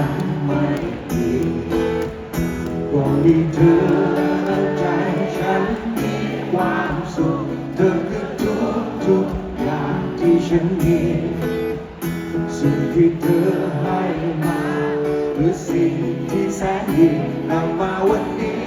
ฉันไม่ดีก็มีเธอใจฉันมีความสุขเธอคือทุกทุกๆอย่างที่ฉันมีสิ่งที่เธอให้มาคือสิ่งที่แสนดีนำมาวันนี้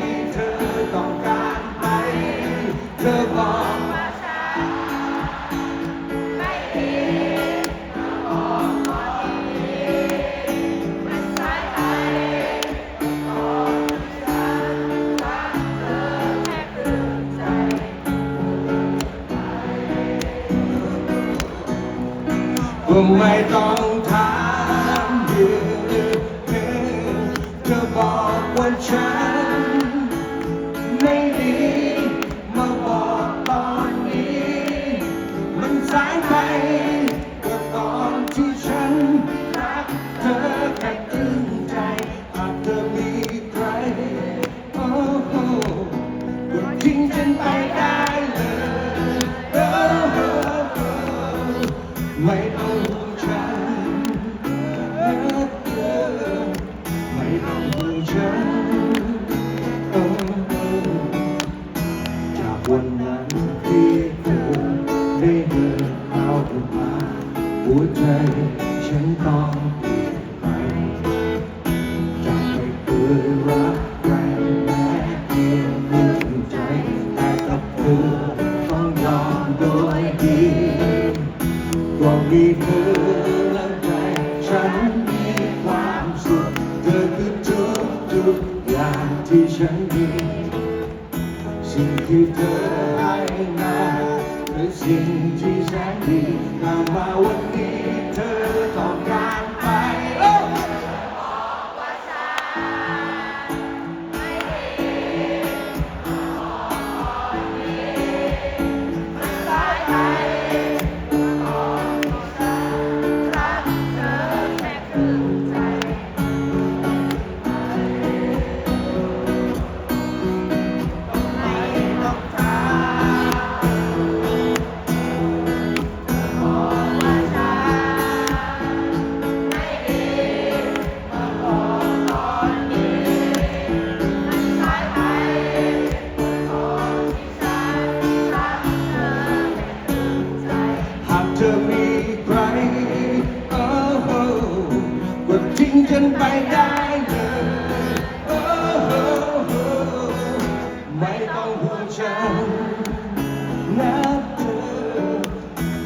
ไม่ต้องถามเธอเธอบอกว่าฉัน หัวใจฉันต้องเปลี่ยนไปจากไม่เคยรักใครแม้เพียงครึ่งใจ แต่กับเธอต้องยอมโดยดีก็มีเธอและใจฉันมีความสุขเธอคือทุกทุกๆอย่างที่ฉันมี สิ่งที่เธอให้มา คือสิ่งที่แสนดีนำมาวันนี้เธอต้องการ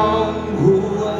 保护万